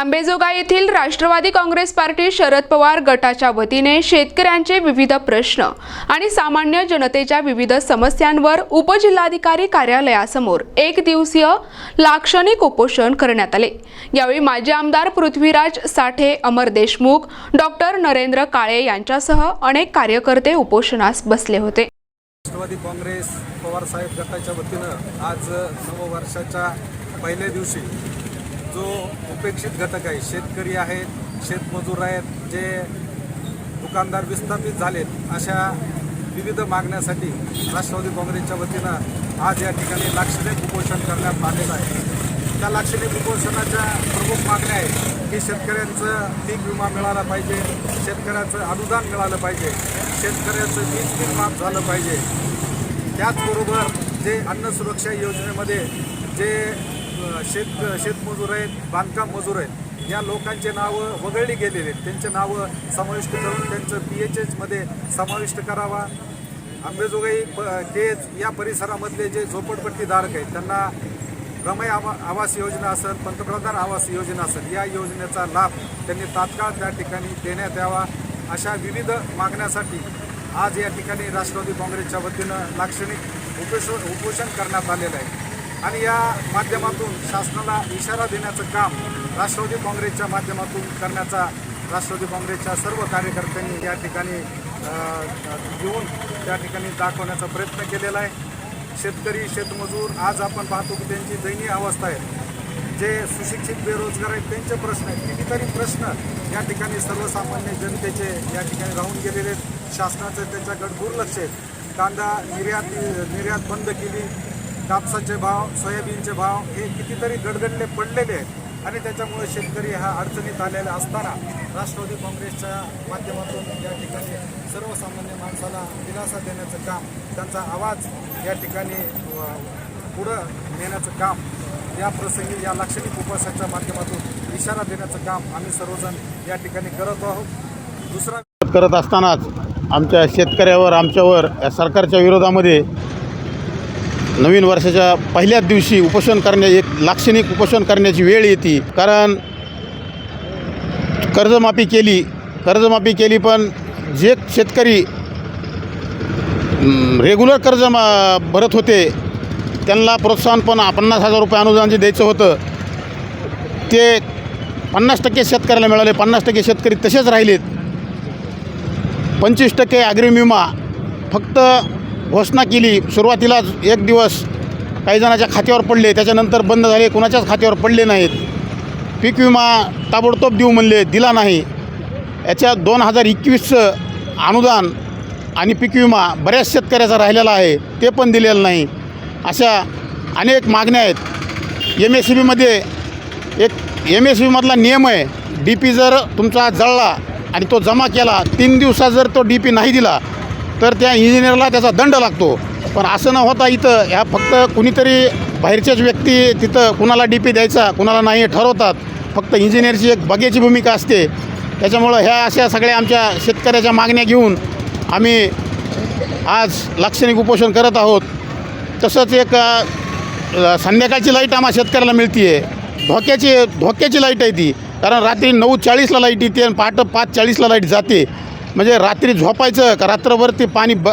आंबेजोगा येथील राष्ट्रवादी काँग्रेस पार्टी शरद पवार गटाच्या वतीने शेतकऱ्यांचे विविध प्रश्न आणि सामान्य जनतेच्या विविध समस्यांवर उपजिल्हाधिकारी कार्यालयासमोर एक दिवसीय लाक्षणिक उपोषण करण्यात आले. यावेळी माजी आमदार पृथ्वीराज साठे अमर देशमुख डॉक्टर नरेंद्र काळे यांच्यासह अनेक कार्यकर्ते उपोषणास बसले होते. राष्ट्रवादी काँग्रेस पवारसाहेब गटाच्या वतीनं आज नववर्षाच्या पहिल्या दिवशी जो उपेक्षित घटक आहे शेतकरी आहेत शेतमजूर आहेत जे दुकानदार विस्थापित झालेत अशा विविध मागण्यासाठी राष्ट्रवादी काँग्रेसच्या वतीनं आज या ठिकाणी लाक्षणिक उपोषण करण्यात आलेलं आहे. त्या लाक्षणिक उपोषणाच्या प्रमुख मागण्या आहेत की शेतकऱ्यांचं पीक विमा मिळाला पाहिजे शेतकऱ्याचं अनुदान मिळालं पाहिजे शेतकऱ्याचं वीज बिल माफ झालं पाहिजे. त्याचबरोबर जे अन्न सुरक्षा योजनेमध्ये जे शेत शेतमजूर आहेत बांधकाम मजूर आहेत या लोकांचे नावं वगळली गेलेले आहेत. त्यांचे नावं समाविष्ट करून त्यांचं पी एच एचमध्ये समाविष्ट करावा. आंबेजोगाई प केज या परिसरामधले जे झोपडपट्टीधारक आहेत त्यांना रमय आवा आवास योजना असेल पंतप्रधान आवास योजना असेल या योजनेचा लाभ त्यांनी तात्काळ त्या ठिकाणी देण्यात यावा. अशा विविध मागण्यासाठी आज या ठिकाणी राष्ट्रवादी काँग्रेसच्या वतीनं लाक्षणिक उपोषण उपोषण करण्यात आलेलं आहे. आणि या माध्यमातून शासनाला इशारा देण्याचं काम राष्ट्रवादी काँग्रेसच्या माध्यमातून करण्याचा राष्ट्रवादी काँग्रेसच्या सर्व कार्यकर्त्यांनी या ठिकाणी अ, घेऊन त्या ठिकाणी दाखवण्याचा प्रयत्न केलेला आहे. शेतकरी शेतमजूर आज आपण पाहतो की त्यांची दयनीय अवस्था आहे. जे सुशिक्षित बेरोजगार आहेत त्यांचे प्रश्न आहेत. कितीतरी प्रश्न या ठिकाणी सर्वसामान्य जनतेचे या ठिकाणी राहून गेलेले आहेत. शासनाचं त्यांच्याकडे दुर्लक्ष आहे. कांदा निर्यात निर्यात बंद केली. कापसाचे भाव सोयाबीनचे भाव हे कितीतरी गडगडले पडलेले आहेत. आणि त्याच्यामुळे शेतकरी हा अडचणीत आलेला असताना राष्ट्रवादी काँग्रेसच्या माध्यमातून या ठिकाणी सर्वसामान्य माणसाला दिलासा देण्याचं काम त्यांचा आवाज या ठिकाणी पुढं नेण्याचं काम या प्रसंगी या लाक्षणिक उपवासाच्या माध्यमातून इशारा देण्याचं काम आम्ही सर्वजण या ठिकाणी करत आहोत. दुसरा करत असतानाच आमच्या शेतकऱ्यावर आमच्यावर या सरकारच्या विरोधामध्ये नवीन वर्षाच्या पहिल्याच दिवशी उपोषण करण्या एक लाक्षणिक उपोषण करण्याची वेळ येते. कारण कर्जमाफी केली कर्जमाफी केली पण जे शेतकरी रेग्युलर कर्ज मा भरत होते त्यांना प्रोत्साहन पण पन्नास हजार रुपये अनुदान जे द्यायचं होतं ते पन्नास टक्के शेतकऱ्याला मिळाले. पन्नास टक्के शेतकरी तसेच राहिलेत. पंचवीस टक्के अग्रिम विमा फक्त घोषणा केली. सुरुवातीलाच एक दिवस काही जणाच्या खात्यावर पडले. त्याच्यानंतर बंद झाले. कुणाच्याच खात्यावर पडले नाहीत. पीक विमा ताबडतोब देऊ म्हणले. दिला नाही. याच्या दोन हजार एकवीसचं अनुदान आणि पीक विमा बऱ्याच शेतकऱ्याचा राहिलेला आहे. ते पण दिलेलं नाही. अशा अनेक मागण्या आहेत. एम एस सी बीमध्ये एक एम एस बीमधला नियम आहे. डी पी जर तुमचा जळला आणि तो जमा केला तीन दिवसात जर तो डी पी नाही दिला तर त्या इंजिनियरला त्याचा दंड लागतो. पण असं न होता इथं ह्या फक्त कुणीतरी बाहेरच्याच व्यक्ती तिथं कुणाला डी पी द्यायचा कुणाला नाही ठरवतात. फक्त इंजिनियरची एक बगेची भूमिका असते. त्याच्यामुळं ह्या अशा सगळ्या आमच्या शेतकऱ्याच्या मागण्या घेऊन आम्ही आज लाक्षणिक उपोषण करत आहोत. तसंच एक संध्याकाळची लाइट आम्हा शेतकऱ्याला मिळते आहे धोक्याची धोक्याची लाइट आहे ती. कारण रात्री नऊ चाळीसला लाइट येते आणि पहाटे पाच चाळीसला लाइट जाते. म्हणजे रात्री झोपायचं का रात्रभर ते पाणी ब